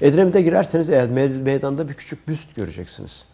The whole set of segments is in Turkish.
Edremit'e girerseniz eğer me- meydanda bir küçük büst göreceksiniz.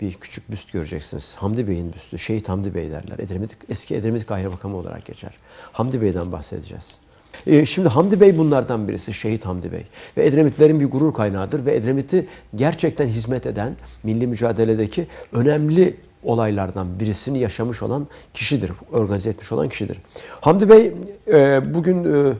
Bir küçük büst göreceksiniz. Hamdi Bey'in büstü. Şehit Hamdi Bey derler. Edremit, eski Edremit Kaymakamı olarak geçer. Hamdi Bey'den bahsedeceğiz. Ee, Şimdi Hamdi Bey bunlardan birisi. Şehit Hamdi Bey. Ve Edremitlerin bir gurur kaynağıdır. Ve Edremit'i gerçekten hizmet eden, milli mücadeledeki önemli olaylardan birisini yaşamış olan kişidir. Organize etmiş olan kişidir. Hamdi Bey e, bugün e,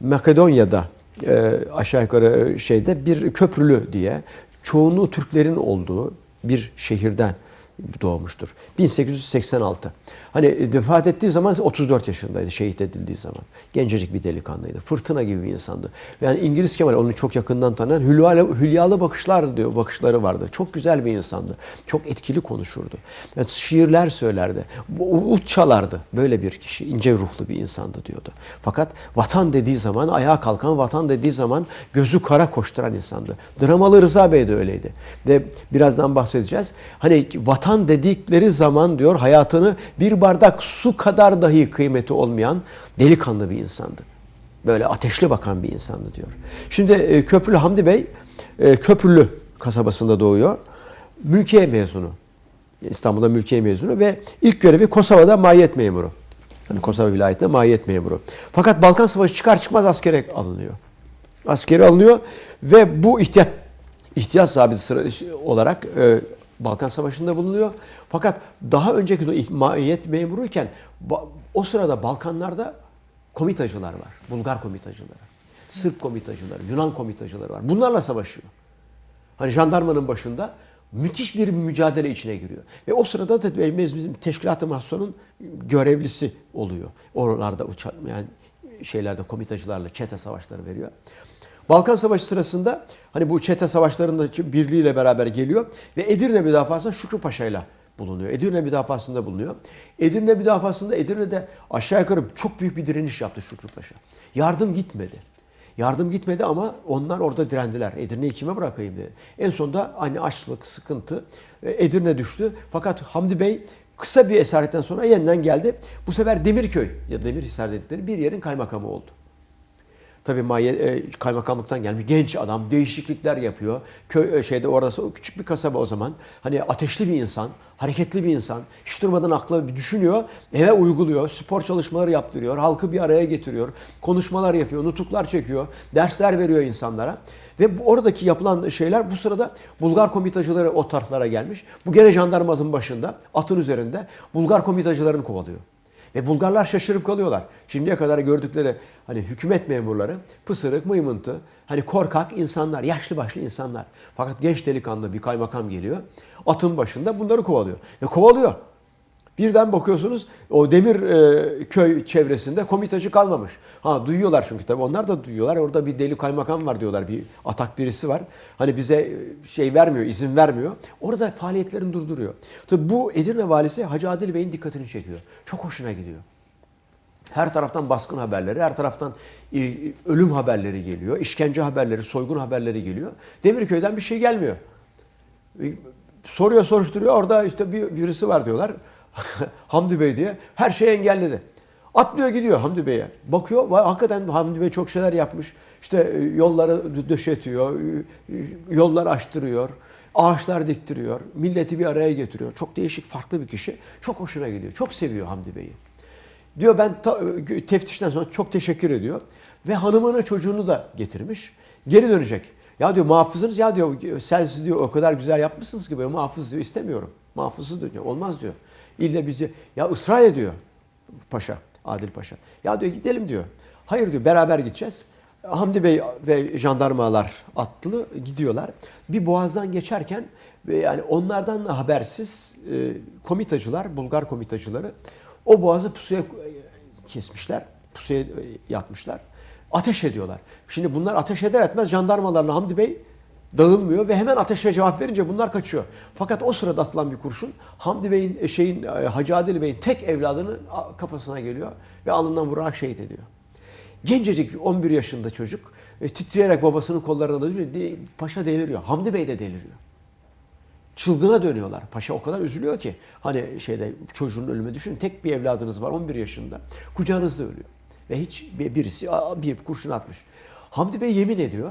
Makedonya'da e, aşağı yukarı şeyde bir köprülü diye çoğunluğu Türklerin olduğu bir şehirden doğmuştur. 1886. Hani vefat ettiği zaman 34 yaşındaydı şehit edildiği zaman. Gencecik bir delikanlıydı. Fırtına gibi bir insandı. Yani İngiliz Kemal onu çok yakından tanıyan hülyalı, hülyalı bakışlar diyor, bakışları vardı. Çok güzel bir insandı. Çok etkili konuşurdu. Yani şiirler söylerdi. Ut çalardı. Böyle bir kişi, ince ruhlu bir insandı diyordu. Fakat vatan dediği zaman, ayağa kalkan vatan dediği zaman gözü kara koşturan insandı. Dramalı Rıza Bey de öyleydi. Ve birazdan bahsedeceğiz. Hani vatan dedikleri zaman diyor hayatını bir bardak su kadar dahi kıymeti olmayan delikanlı bir insandı. Böyle ateşli bakan bir insandı diyor. Şimdi e, Köprülü Hamdi Bey e, Köprülü kasabasında doğuyor. Mülkiye mezunu. İstanbul'da mülkiye mezunu ve ilk görevi Kosova'da mahiyet memuru. Yani Kosova vilayetinde mahiyet memuru. Fakat Balkan Savaşı çıkar çıkmaz askere alınıyor. Askere alınıyor ve bu ihtiyat ihtiyaç zabiti sıra olarak e, Balkan Savaşı'nda bulunuyor. Fakat daha önceki de mahiyet memuruyken o sırada Balkanlarda komitacılar var. Bulgar komitacıları, Sırp komitacıları, Yunan komitacıları var. Bunlarla savaşıyor. Hani jandarmanın başında müthiş bir mücadele içine giriyor. Ve o sırada da bizim Teşkilat-ı Mahsun'un görevlisi oluyor. Oralarda uçan yani şeylerde komitacılarla çete savaşları veriyor. Balkan Savaşı sırasında hani bu çete savaşlarında birliğiyle beraber geliyor ve Edirne müdafasında Şükrü Paşa'yla bulunuyor. Edirne müdafasında bulunuyor. Edirne müdafasında Edirne'de aşağı yukarı çok büyük bir direniş yaptı Şükrü Paşa. Yardım gitmedi. Yardım gitmedi ama onlar orada direndiler. Edirne'yi kime bırakayım dedi. En sonunda aynı açlık, sıkıntı e, Edirne düştü. Fakat Hamdi Bey kısa bir esaretten sonra yeniden geldi. Bu sefer Demirköy ya da Demirhisar dedikleri bir yerin kaymakamı oldu. Tabii mahiye, e, kaymakamlıktan gelmiş genç adam değişiklikler yapıyor. Köy e, şeyde orası küçük bir kasaba o zaman. Hani ateşli bir insan, hareketli bir insan. Hiç durmadan akla bir düşünüyor, eve uyguluyor, spor çalışmaları yaptırıyor, halkı bir araya getiriyor, konuşmalar yapıyor, nutuklar çekiyor, dersler veriyor insanlara. Ve oradaki yapılan şeyler bu sırada Bulgar komitacıları o taraflara gelmiş. Bu gene jandarmazın başında, atın üzerinde Bulgar komitacılarını kovalıyor. Ve Bulgarlar şaşırıp kalıyorlar. Şimdiye kadar gördükleri hani hükümet memurları pısırık, mıymıntı, hani korkak insanlar, yaşlı başlı insanlar. Fakat genç delikanlı bir kaymakam geliyor. Atın başında bunları kovalıyor. Ve kovalıyor. Birden bakıyorsunuz o demir e, köy çevresinde komitacı kalmamış. Ha duyuyorlar çünkü tabii onlar da duyuyorlar. Orada bir deli kaymakam var diyorlar. Bir atak birisi var. Hani bize e, şey vermiyor, izin vermiyor. Orada faaliyetlerini durduruyor. Tabii bu Edirne valisi Hacı Adil Bey'in dikkatini çekiyor. Çok hoşuna gidiyor. Her taraftan baskın haberleri, her taraftan e, ölüm haberleri geliyor, işkence haberleri, soygun haberleri geliyor. Demirköy'den bir şey gelmiyor. E, Soruyor, soruşturuyor. Orada işte bir birisi var diyorlar. Hamdi Bey diye. Her şeyi engelledi. Atlıyor gidiyor Hamdi Bey'e. Bakıyor, hakikaten Hamdi Bey çok şeyler yapmış. İşte e, yolları dö- döşetiyor, e, e, yollar açtırıyor, ağaçlar diktiriyor, milleti bir araya getiriyor. Çok değişik, farklı bir kişi. Çok hoşuna gidiyor. Çok seviyor Hamdi Bey'i. Diyor ben teftişten sonra çok teşekkür ediyor. Ve hanımını çocuğunu da getirmiş. Geri dönecek. Ya diyor muhafızınız ya diyor sen siz diyor o kadar güzel yapmışsınız ki böyle muhafız diyor istemiyorum. Muhafızı diyor olmaz diyor. İlle bizi ya ısrar ediyor paşa Adil Paşa. Ya diyor gidelim diyor. Hayır diyor beraber gideceğiz. Hamdi Bey ve jandarmalar atlı gidiyorlar. Bir boğazdan geçerken ve yani onlardan habersiz e, komitacılar, Bulgar komitacıları o boğazı pusuya e, kesmişler, pusuya e, yapmışlar. Ateş ediyorlar. Şimdi bunlar ateş eder etmez jandarmalarla Hamdi Bey dağılmıyor ve hemen ateşe cevap verince bunlar kaçıyor. Fakat o sırada atılan bir kurşun Hamdi Bey'in e, şeyin e, Hacı Adil Bey'in tek evladının kafasına geliyor ve alnından vurarak şehit ediyor. Gencecik bir 11 yaşında çocuk e, titreyerek babasının kollarına da Paşa deliriyor. Hamdi Bey de deliriyor. Çılgına dönüyorlar. Paşa o kadar üzülüyor ki hani şeyde çocuğun ölümü düşünün tek bir evladınız var 11 yaşında. Kucağınızda ölüyor. Ve hiç bir- birisi bir kurşun atmış. Hamdi Bey yemin ediyor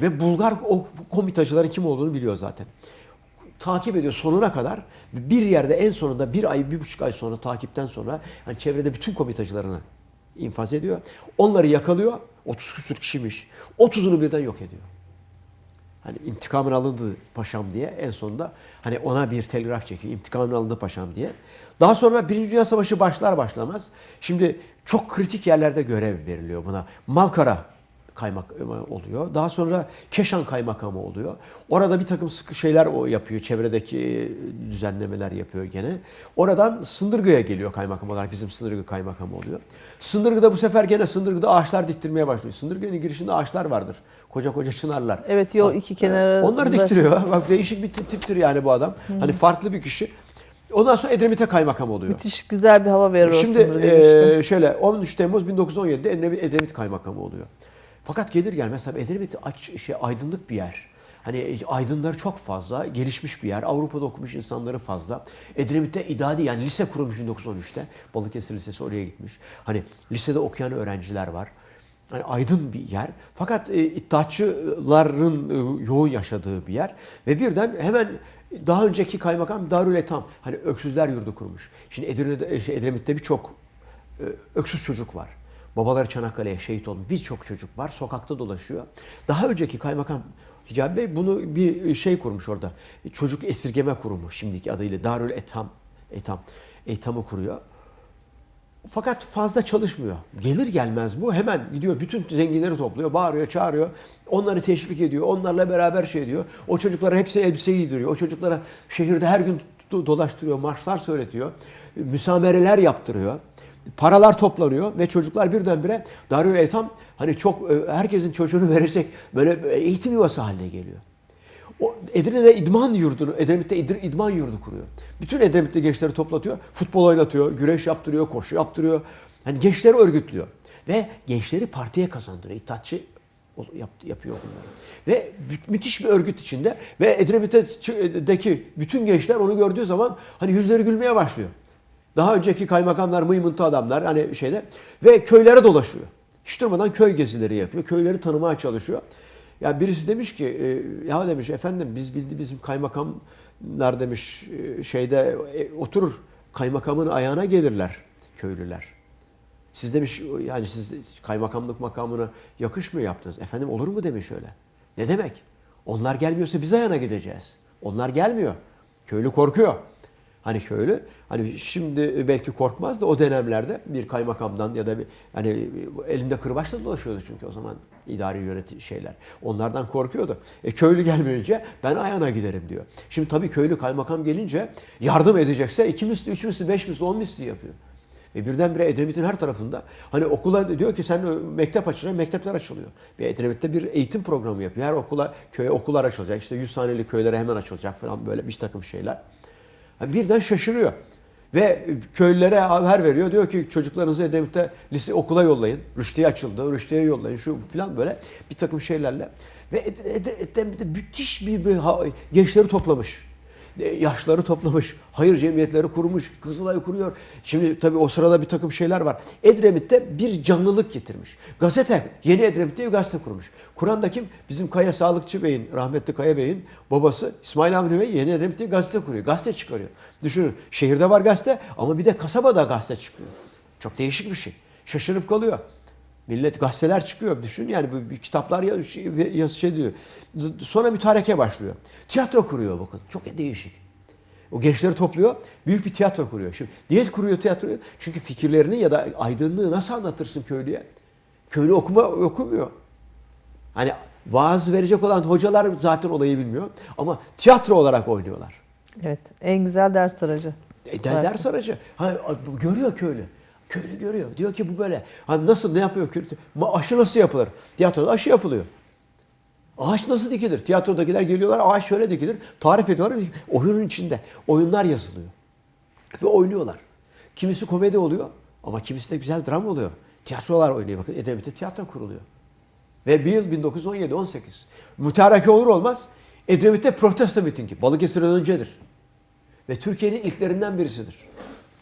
Ve Bulgar o komitacıların kim olduğunu biliyor zaten. Takip ediyor sonuna kadar. Bir yerde en sonunda bir ay, bir buçuk ay sonra takipten sonra yani çevrede bütün komitacılarını infaz ediyor. Onları yakalıyor. 30 küsur kişiymiş. 30'unu birden yok ediyor. Hani intikamın alındı paşam diye en sonunda hani ona bir telgraf çekiyor. İntikamın alındı paşam diye. Daha sonra Birinci Dünya Savaşı başlar başlamaz. Şimdi çok kritik yerlerde görev veriliyor buna. Malkara kaymakamı oluyor. Daha sonra Keşan kaymakamı oluyor. Orada bir takım sıkı şeyler o yapıyor. Çevredeki düzenlemeler yapıyor gene. Oradan Sındırgı'ya geliyor kaymakam olarak. Bizim Sındırgı kaymakamı oluyor. Sındırgı'da bu sefer gene Sındırgı'da ağaçlar diktirmeye başlıyor. Sındırgı'nın girişinde ağaçlar vardır. Koca koca çınarlar. Evet yol iki kenara. Onları diktiriyor. Bak değişik bir tip- tiptir yani bu adam. Hani farklı bir kişi. Ondan sonra Edremit'e kaymakam oluyor. Müthiş güzel bir hava verir Şimdi eee, şöyle 13 Temmuz 1917'de Edremit, Edremit kaymakamı oluyor. Fakat gelir gelmez tabii Edremit aç, şey, aydınlık bir yer. Hani aydınları çok fazla, gelişmiş bir yer. Avrupa'da okumuş insanları fazla. Edremit'te idadi yani lise kurulmuş 1913'te. Balıkesir Lisesi oraya gitmiş. Hani lisede okuyan öğrenciler var. Hani aydın bir yer. Fakat e, iddiaçıların e, yoğun yaşadığı bir yer. Ve birden hemen daha önceki kaymakam Darül Etam. Hani öksüzler yurdu kurmuş. Şimdi Edirne'de, şey, Edremit'te birçok e, öksüz çocuk var. Babaları Çanakkale'ye şehit olmuş birçok çocuk var. Sokakta dolaşıyor. Daha önceki kaymakam Hicabi Bey bunu bir şey kurmuş orada. Çocuk esirgeme kurumu şimdiki adıyla Darül Etam. Etam. Etam'ı kuruyor. Fakat fazla çalışmıyor. Gelir gelmez bu hemen gidiyor bütün zenginleri topluyor, bağırıyor, çağırıyor. Onları teşvik ediyor, onlarla beraber şey ediyor. O çocuklara hepsine elbise giydiriyor. O çocuklara şehirde her gün do- dolaştırıyor, marşlar söyletiyor. Müsamereler yaptırıyor. Paralar toplanıyor ve çocuklar birdenbire Darül Etam hani çok e, herkesin çocuğunu verecek böyle eğitim yuvası haline geliyor. O Edirne'de idman yurdunu, Edremit'te idman yurdu kuruyor. Bütün Edremit'te gençleri toplatıyor. Futbol oynatıyor, güreş yaptırıyor, koşu yaptırıyor. Hani gençleri örgütlüyor. Ve gençleri partiye kazandırıyor. İttihatçı yapıyor bunları. Ve mü- müthiş bir örgüt içinde. Ve Edremit'teki bütün gençler onu gördüğü zaman hani yüzleri gülmeye başlıyor. Daha önceki kaymakamlar mıymıntı adamlar hani şeyde ve köylere dolaşıyor. Hiç durmadan köy gezileri yapıyor. Köyleri tanımaya çalışıyor. Ya birisi demiş ki e, ya demiş efendim biz bildi bizim kaymakamlar demiş e, şeyde e, oturur kaymakamın ayağına gelirler köylüler. Siz demiş yani siz kaymakamlık makamına yakışmıyor yaptınız. Efendim olur mu demiş öyle. Ne demek? Onlar gelmiyorsa biz ayağına gideceğiz. Onlar gelmiyor. Köylü korkuyor. Hani köylü hani şimdi belki korkmaz da o dönemlerde bir kaymakamdan ya da bir hani elinde kırbaçla dolaşıyordu çünkü o zaman idari yöneti şeyler. Onlardan korkuyordu. E köylü gelmeyince ben ayağına giderim diyor. Şimdi tabii köylü kaymakam gelince yardım edecekse iki misli, üç misli, beş misli, on misli yapıyor. Ve birdenbire Edremit'in her tarafında hani okula diyor ki sen mektep açılıyor, mektepler açılıyor. Ve Edremit'te bir eğitim programı yapıyor. Her okula, köye okullar açılacak. İşte 100 haneli köylere hemen açılacak falan böyle bir takım şeyler. Birden şaşırıyor. Ve köylülere haber veriyor. Diyor ki çocuklarınızı Edremit'te lise okula yollayın. Rüştiye açıldı. Rüştiye yollayın. Şu falan böyle bir takım şeylerle. Ve Ed- Ed- Edremit'te müthiş bir, bir gençleri toplamış. E, Yaşları toplamış. Hayır cemiyetleri kurmuş. Kızılay kuruyor. Şimdi tabii o sırada bir takım şeyler var. Edremit'te bir canlılık getirmiş. Gazete, Yeni Edremit diye bir gazete kurmuş. Kur'an'da kim? Bizim Kaya Sağlıkçı Bey'in, rahmetli Kaya Bey'in babası İsmail Avni Bey Yeni Edremit diye gazete kuruyor. Gazete çıkarıyor. Düşünün şehirde var gazete ama bir de kasabada gazete çıkıyor. Çok değişik bir şey. Şaşırıp kalıyor. Millet gazeteler çıkıyor. Düşün yani bu kitaplar ya şey, ya şey diyor. Sonra mütareke başlıyor. Tiyatro kuruyor bakın. Çok değişik. O gençleri topluyor. Büyük bir tiyatro kuruyor. Şimdi niye kuruyor tiyatroyu? Çünkü fikirlerini ya da aydınlığı nasıl anlatırsın köylüye? Köylü okuma okumuyor. Hani vaaz verecek olan hocalar zaten olayı bilmiyor. Ama tiyatro olarak oynuyorlar. Evet. En güzel ders aracı. E, ders aracı. Ha, görüyor köylü. Köylü görüyor. Diyor ki bu böyle. Hani nasıl ne yapıyor Aşı nasıl yapılır? Tiyatroda aşı yapılıyor. Ağaç nasıl dikilir? Tiyatrodakiler geliyorlar ağaç şöyle dikilir. Tarif ediyorlar. Oyunun içinde. Oyunlar yazılıyor. Ve oynuyorlar. Kimisi komedi oluyor ama kimisi de güzel dram oluyor. Tiyatrolar oynuyor. Bakın Edremit'te tiyatro kuruluyor. Ve bir yıl 1917-18. Mütareke olur olmaz Edremit'te protesto mitingi. Balıkesir'den öncedir. Ve Türkiye'nin ilklerinden birisidir.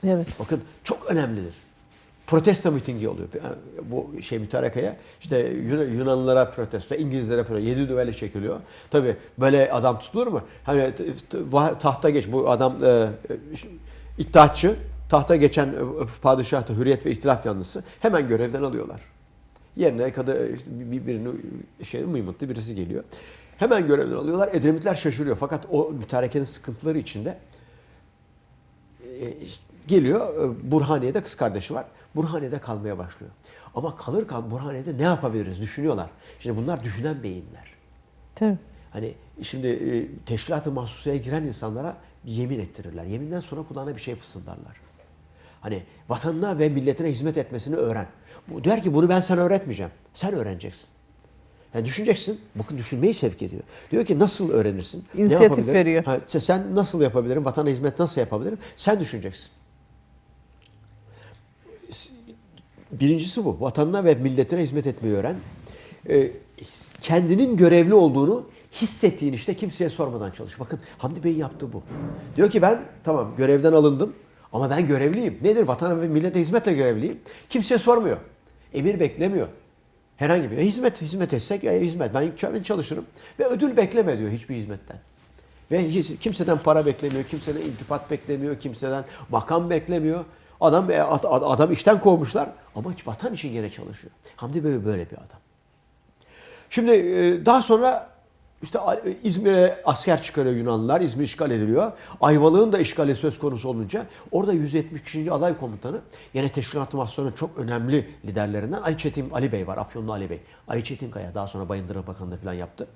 Evet. Bakın çok önemlidir. Protesto mitingi oluyor. Bu şey mütarekaya işte Yun- Yunanlılara protesto, İngilizlere protesto, yedi düvelle çekiliyor. Tabi böyle adam tutulur mu? Hani tahta geç bu adam e, ş- iddiatçı, tahta geçen e, padişah da hürriyet ve ihtilaf yanlısı hemen görevden alıyorlar. Yerine kadar işte bir- birini şey mıymıntı birisi geliyor. Hemen görevden alıyorlar. Edremitler şaşırıyor. Fakat o mütarekenin sıkıntıları içinde e, geliyor e, Burhaniye'de kız kardeşi var. Burhaniye'de kalmaya başlıyor. Ama kalırken Burhaniye'de ne yapabiliriz düşünüyorlar. Şimdi bunlar düşünen beyinler. Tabii. Hani şimdi e, teşkilat-ı mahsusaya giren insanlara bir yemin ettirirler. Yeminden sonra kulağına bir şey fısıldarlar. Hani vatanına ve milletine hizmet etmesini öğren. Bu der ki bunu ben sana öğretmeyeceğim. Sen öğreneceksin. Yani düşüneceksin. Bakın düşünmeyi sevk ediyor. Diyor ki nasıl öğrenirsin? İnisiyatif veriyor. Ha, sen nasıl yapabilirim? Vatana hizmet nasıl yapabilirim? Sen düşüneceksin. Birincisi bu. Vatanına ve milletine hizmet etmeyi öğren. Ee, kendinin görevli olduğunu hissettiğin işte kimseye sormadan çalış. Bakın Hamdi Bey'in yaptığı bu. Diyor ki ben tamam görevden alındım ama ben görevliyim. Nedir? Vatana ve millete hizmetle görevliyim. Kimseye sormuyor. Emir beklemiyor. Herhangi bir hizmet hizmet etsek ya hizmet ben çalışırım ve ödül bekleme diyor hiçbir hizmetten. Ve hiç, kimseden para beklemiyor, kimseden iltifat beklemiyor, kimseden makam beklemiyor. Adam e, ad- ad- adam işten kovmuşlar ama vatan için gene çalışıyor. Hamdi Bey böyle bir adam. Şimdi e, daha sonra işte A- İzmir'e asker çıkarıyor Yunanlılar. İzmir işgal ediliyor. Ayvalık'ın da işgali söz konusu olunca orada 170. Alay Komutanı yine Teşkilat-ı çok önemli liderlerinden Ali Çetin Ali Bey var. Afyonlu Ali Bey. Ali Çetin Kaya daha sonra Bayındır Bakanlığı falan yaptı.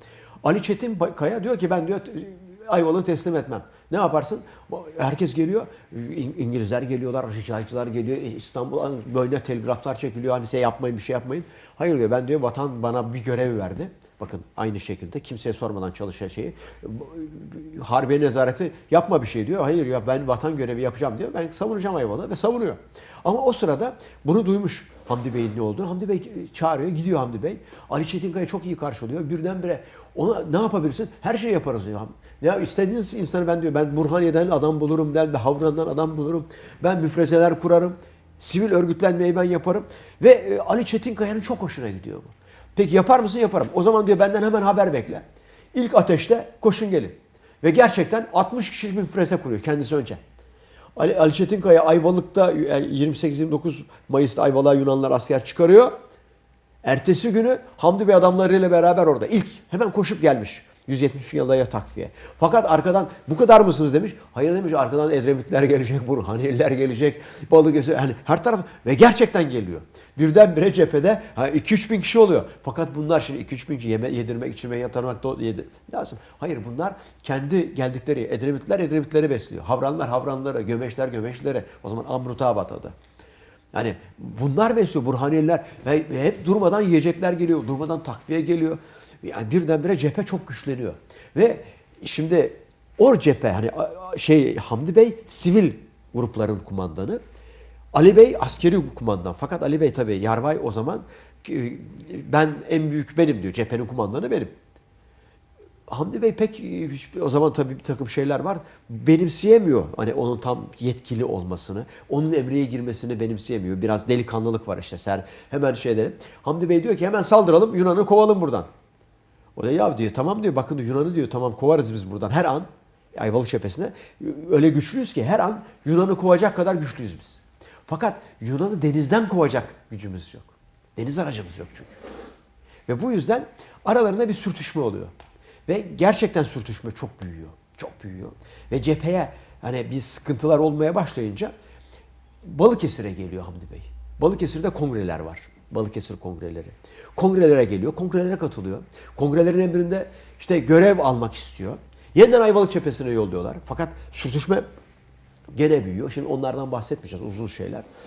Ali Çetin Kaya diyor ki ben diyor Ayvalık'ı teslim etmem. Ne yaparsın? Herkes geliyor. İng- İngilizler geliyorlar, ricacılar geliyor. İstanbul'a böyle telgraflar çekiliyor. Hani şey yapmayın, bir şey yapmayın. Hayır diyor ben diyor vatan bana bir görev verdi. Bakın aynı şekilde kimseye sormadan çalışan şeyi. Harbiye nezareti yapma bir şey diyor. Hayır ya ben vatan görevi yapacağım diyor. Ben savunacağım Ayvalık'ı ve savunuyor. Ama o sırada bunu duymuş Hamdi Bey'in ne olduğunu. Hamdi Bey çağırıyor, gidiyor Hamdi Bey. Ali Çetinkaya çok iyi karşılıyor. Birdenbire ona ne yapabilirsin? Her şeyi yaparız diyor. Ya istediğiniz insanı ben diyor ben Burhaniye'den adam bulurum, ben Havran'dan adam bulurum. Ben müfrezeler kurarım. Sivil örgütlenmeyi ben yaparım. Ve e, Ali Çetinkaya'nın çok hoşuna gidiyor bu. Peki yapar mısın? Yaparım. O zaman diyor benden hemen haber bekle. İlk ateşte koşun gelin. Ve gerçekten 60 kişilik bir müfreze kuruyor kendisi önce. Ali, Çetinkaya Ayvalık'ta e, 28-29 Mayıs'ta Ayvalık'a Yunanlar asker çıkarıyor. Ertesi günü Hamdi Bey adamlarıyla beraber orada. İlk hemen koşup gelmiş. 170 yılaya takviye. Fakat arkadan bu kadar mısınız demiş. Hayır demiş arkadan Edremitler gelecek, Burhaneliler gelecek, Balıkesir yani her taraf ve gerçekten geliyor. Birdenbire cephede 2-3 bin kişi oluyor. Fakat bunlar şimdi 2-3 bin kişi yeme, yedirmek, içirmek, yatırmak lazım. Hayır bunlar kendi geldikleri Edremitler Edremitleri besliyor. Havranlar Havranları, Gömeşler Gömeşlere. O zaman Amrutabat adı. Yani bunlar besliyor Burhaneliler ve hep durmadan yiyecekler geliyor, durmadan takviye geliyor. Yani birdenbire cephe çok güçleniyor. Ve şimdi o cephe hani şey Hamdi Bey sivil grupların kumandanı. Ali Bey askeri kumandan. Fakat Ali Bey tabii yarbay o zaman ki, ben en büyük benim diyor. Cephenin kumandanı benim. Hamdi Bey pek e, o zaman tabii bir takım şeyler var. Benimseyemiyor. Hani onun tam yetkili olmasını, onun emriye girmesini benimseyemiyor. Biraz delikanlılık var işte. Ser, hemen şey edelim. Hamdi Bey diyor ki hemen saldıralım Yunan'ı kovalım buradan. O da ya diyor tamam diyor bakın Yunan'ı diyor tamam kovarız biz buradan her an Ayvalık cephesine öyle güçlüyüz ki her an Yunan'ı kovacak kadar güçlüyüz biz. Fakat Yunan'ı denizden kovacak gücümüz yok. Deniz aracımız yok çünkü. Ve bu yüzden aralarında bir sürtüşme oluyor. Ve gerçekten sürtüşme çok büyüyor. Çok büyüyor. Ve cepheye hani bir sıkıntılar olmaya başlayınca Balıkesir'e geliyor Hamdi Bey. Balıkesir'de kongreler var. Balıkesir kongreleri. Kongrelere geliyor, kongrelere katılıyor. Kongrelerin emrinde işte görev almak istiyor. Yeniden Ayvalık cephesine yolluyorlar. Fakat sürtüşme gene büyüyor. Şimdi onlardan bahsetmeyeceğiz uzun şeyler.